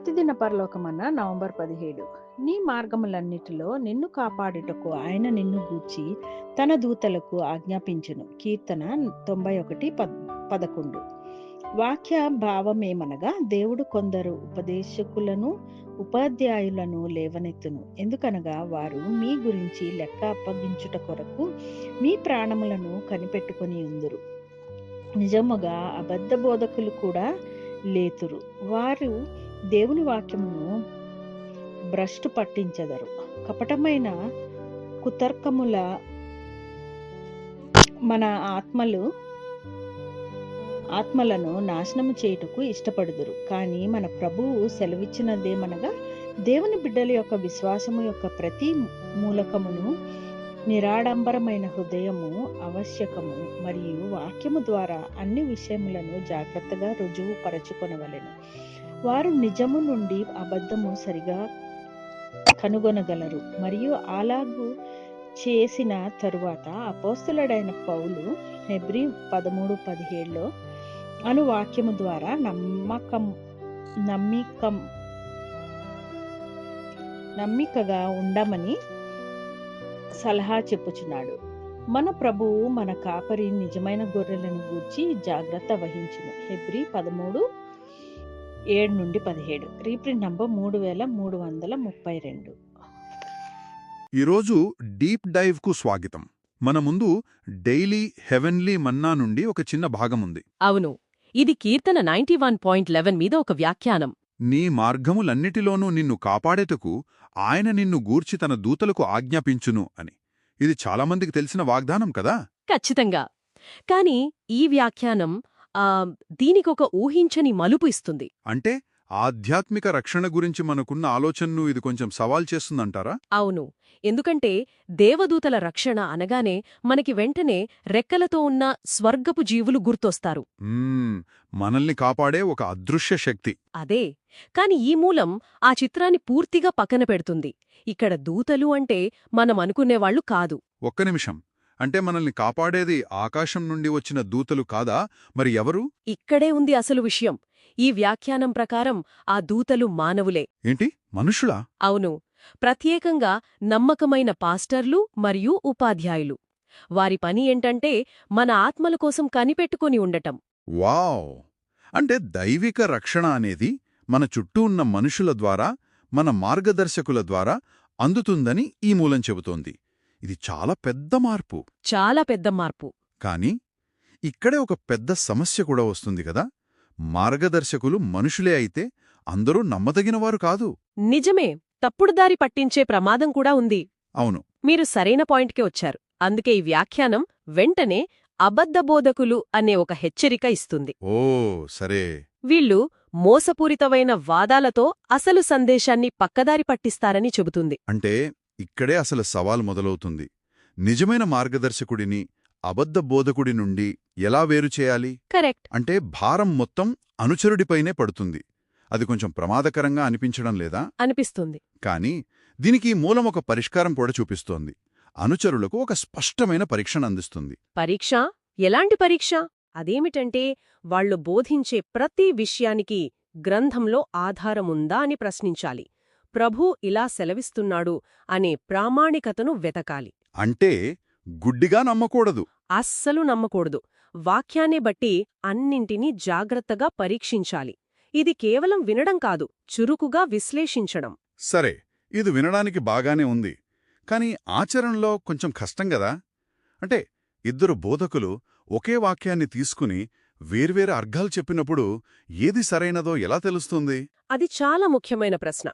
ప్రతిదిన పరలోకమన్న November పదిహేడు. నీ మార్గములన్నిటిలో నిన్ను కాపాడుటకు ఆయన నిన్ను గూర్చి తన దూతలకు ఆజ్ఞాపించును. కీర్తన తొంభై ఒకటి పదకొండు. వాక్య భావమేమనగా దేవుడు కొందరు ఉపదేశకులను ఉపాధ్యాయులను లేవనెత్తును. ఎందుకనగా వారు మీ గురించి లెక్క అప్పగించుట కొరకు మీ ప్రాణములను కనిపెట్టుకొని ఉందురు. నిజముగా అబద్ధ బోధకులు కూడా లేతురు. వారు దేవుని వాక్యమును భ్రష్టు పట్టించెదరు. కపటమైన కుతర్కముల మన ఆత్మలు ఆత్మలను నాశనము చేయుటకు ఇష్టపడుదురు. కానీ మన ప్రభువు సెలవిచ్చినదేమనగా దేవుని బిడ్డల యొక్క విశ్వాసము యొక్క ప్రతి మూలకమును నిరాడంబరమైన హృదయము ఆవశ్యకము. మరియు వాక్యము ద్వారా అన్ని విషయములను జాగ్రత్తగా రుజువు పరచుకొనవలెను వారు నిజము నుండి అబద్ధము సరిగా కనుగొనగలరు. మరియు అలాగు చేసిన తరువాత అపోస్తులడైన పౌలు ఫిబ్రి పదమూడు పదిహేడులో అను వాక్యము ద్వారా నమ్మకం నమ్మికం నమ్మికగా ఉండమని సలహా చెప్పుచున్నాడు. మన ప్రభువు మన కాపరి నిజమైన గొర్రెలను గూర్చి జాగ్రత్త వహించును. హెబ్రి పదమూడు ఏడు నుండి పదిహేడు. రీప్రింట్ నంబర్ మూడు వేల మూడు వందల ముప్పై రెండు. ఈరోజు డీప్ డైవ్కు స్వాగతం. మన ముందు డైలీ హెవెన్లీ మన్నా నుండి ఒక చిన్న భాగముంది అవును. ఇది కీర్తన నైంటీ వన్ పాయింట్ లెవెన్ మీద ఒక వ్యాఖ్యానం. నీ మార్గములన్నిటిలోనూ నిన్ను కాపాడేటకు ఆయన నిన్ను గూర్చి తన దూతలకు ఆజ్ఞాపించును అని. ఇది చాలామందికి తెలిసిన వాగ్దానం కదా? ఖచ్చితంగా. కాని ఈ వ్యాఖ్యానం దీనికొక ఊహించని మలుపు ఇస్తుంది. అంటే ఆధ్యాత్మిక రక్షణ గురించి మనకున్న ఆలోచనను ఇది కొంచెం సవాల్ చేస్తుందంటారా? అవును. ఎందుకంటే దేవదూతల రక్షణ అనగానే మనకి వెంటనే రెక్కలతో ఉన్న స్వర్గపు జీవులు గుర్తొస్తారు. మనల్ని కాపాడే ఒక అదృశ్య శక్తి. అదే. కాని ఈ మూలం ఆ చిత్రాన్ని పూర్తిగా పక్కన పెడుతుంది. ఇక్కడ దూతలు అంటే మనం అనుకునేవాళ్ళు కాదు. ఒక్క నిమిషం. అంటే మనల్ని కాపాడేది ఆకాశం నుండి వచ్చిన దూతలు కాదా? మరి ఎవరు? ఇక్కడే ఉంది అసలు విషయం. ఈ వ్యాఖ్యానం ప్రకారం ఆ దూతలు మానవులే. ఏంటి? మనుషులా? అవును. ప్రత్యేకంగా నమ్మకమైన పాస్టర్లు మరియు ఉపాధ్యాయులు. వారి పని ఏంటంటే మన ఆత్మల కోసం కనిపెట్టుకొని ఉండటం. వావ్! అంటే దైవిక రక్షణ అనేది మన చుట్టూ ఉన్న మనుషుల ద్వారా మన మార్గదర్శకుల ద్వారా అందుతుందని ఈ మూలం చెబుతోంది. ఇది చాలా పెద్ద మార్పు. చాలా పెద్ద మార్పు. కాని ఇక్కడే ఒక పెద్ద సమస్య కూడా వస్తుంది కదా. మార్గదర్శకులు మనుషులే అయితే అందరూ నమ్మదగినవారు కాదు. నిజమే. తప్పుడు దారి పట్టించే ప్రమాదం కూడా ఉంది. అవును. మీరు సరైన పాయింట్కే వచ్చారు. అందుకే ఈ వ్యాఖ్యానం వెంటనే అబద్ధబోధకులు అనే ఒక హెచ్చరిక ఇస్తుంది. ఓ సరే. వీళ్ళు మోసపూరితమైన వాదాలతో అసలు సందేశాన్ని పక్కదారి పట్టిస్తారని చెబుతుంది. అంటే ఇక్కడే అసలు సవాల్ మొదలవుతుంది. నిజమైన మార్గదర్శకుడిని అబద్ధ బోధకుడి నుండి ఎలా వేరు చేయాలి? కరెక్ట్. అంటే భారం మొత్తం అనుచరుడిపైనే పడుతుంది. అది కొంచెం ప్రమాదకరంగా అనిపించడం లేదా? అనిపిస్తుంది. కాని దీనికి మూలం ఒక పరిష్కారం కూడా చూపిస్తోంది. అనుచరులకు ఒక స్పష్టమైన పరీక్షను అందిస్తుంది. పరీక్ష? ఎలాంటి పరీక్ష? అదేమిటంటే వాళ్ళు బోధించే ప్రతి విషయానికి గ్రంథంలో ఆధారముందా అని ప్రశ్నించాలి. ప్రభు ఇలా సెలవిస్తున్నాడు అనే ప్రామాణికతను వెతకాలి. అంటే గుడ్డిగా నమ్మకూడదు. అస్సలు నమ్మకూడదు. వాక్యాన్ని బట్టి అన్నింటినీ జాగ్రత్తగా పరీక్షించాలి. ఇది కేవలం వినడం కాదు చురుకుగా విశ్లేషించడం. సరే ఇది వినడానికి బాగానే ఉంది. కాని ఆచరణలో కొంచెం కష్టం గదా? అంటే ఇద్దరు బోధకులు ఒకే వాక్యాన్ని తీసుకుని వేర్వేరు అర్ఘాలు చెప్పినప్పుడు ఏది సరైనదో ఎలా తెలుస్తుంది? అది చాలా ముఖ్యమైన ప్రశ్న.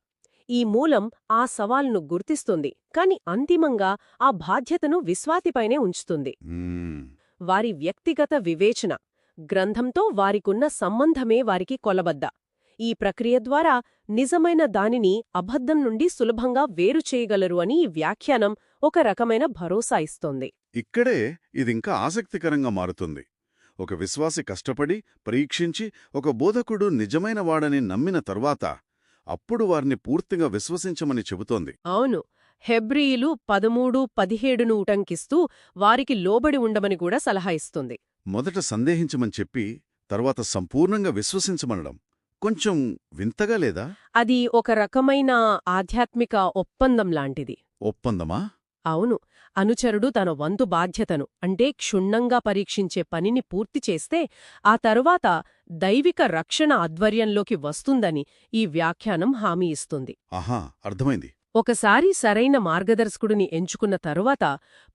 ఈ మూలం ఆ సవాల్ను గుర్తిస్తుంది కాని అంతిమంగా ఆ బాధ్యతను విశ్వాతిపైనే ఉంచుతుంది. వారి వ్యక్తిగత వివేచన గ్రంథంతో వారికున్న సంబంధమే వారికి కొలబద్ద. ఈ ప్రక్రియ ద్వారా నిజమైన దానిని అబద్ధం నుండి సులభంగా వేరు చేయగలరు అని ఈ వ్యాఖ్యానం ఒక రకమైన భరోసా ఇస్తోంది. ఇక్కడే ఇదింకా ఆసక్తికరంగా మారుతుంది. ఒక విశ్వాసి కష్టపడి పరీక్షించి ఒక బోధకుడు నిజమైన వాడని నమ్మిన తరువాత అప్పుడు వారిని పూర్తిగా విశ్వసించమని చెబుతోంది. అవును. హెబ్రీయులు పదమూడు పదిహేడును ఉటంకిస్తూ వారికి లోబడి ఉండమని కూడా సలహా ఇస్తుంది. మొదట సందేహించమని చెప్పి తర్వాత సంపూర్ణంగా విశ్వసించమనడం కొంచెం వింతగా లేదా? అది ఒక రకమైన ఆధ్యాత్మిక ఒప్పందం లాంటిది. ఒప్పందమా? అవును. అనుచరుడు తన వంతు బాధ్యతను అంటే క్షుణ్ణంగా పరీక్షించే పనిని పూర్తి చేస్తే ఆ తరువాత దైవిక రక్షణ ఆధ్వర్యంలోకి వస్తుందని ఈ వ్యాఖ్యానం హామీ ఇస్తుంది. ఆహా అర్థమైంది. ఒకసారి సరైన మార్గదర్శకుడిని ఎంచుకున్న తరువాత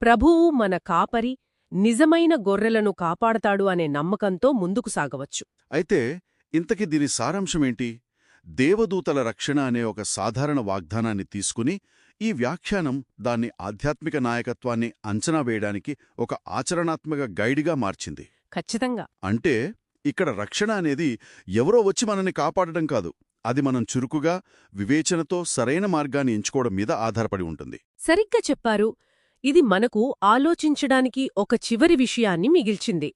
ప్రభువు మన కాపరి నిజమైన గొర్రెలను కాపాడతాడు అనే నమ్మకంతో ముందుకు సాగవచ్చు. అయితే ఇంతకి దీని సారాంశమేంటి దేవదూతల రక్షణ అనే ఒక సాధారణ వాగ్దానాన్ని తీసుకుని ఈ వ్యాఖ్యానం దాన్ని ఆధ్యాత్మిక నాయకత్వాన్ని అంచనా వేయడానికి ఒక ఆచరణాత్మక గైడ్గా మార్చింది. ఖచ్చితంగా. అంటే ఇక్కడ రక్షణ అనేది ఎవరో వచ్చి మనల్ని కాపాడడం కాదు. అది మనం చురుకుగా వివేచనతో సరైన మార్గాన్ని ఎంచుకోవడం మీద ఆధారపడి ఉంటుంది. సరిగ్గా చెప్పారు. ఇది మనకు ఆలోచించడానికి ఒక చివరి విషయాన్ని మిగిల్చింది.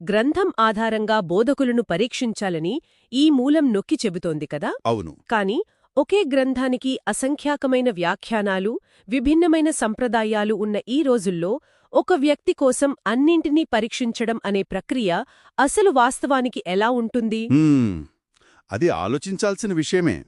గ్రంథం ఆధారంగా బోధకులను పరీక్షించాలని ఈ మూలం నొక్కి చెబుతోంది కదా? అవును. కాని ఒకే గ్రంథానికి అసంఖ్యాకమైన వ్యాఖ్యానాలు విభిన్నమైన సంప్రదాయాలు ఉన్న ఈ రోజుల్లో ఒక వ్యక్తి కోసం అన్నింటినీ పరీక్షించడం అనే ప్రక్రియ అసలు వాస్తవానికి ఎలా ఉంటుంది? అది ఆలోచించాల్సిన విషయమే.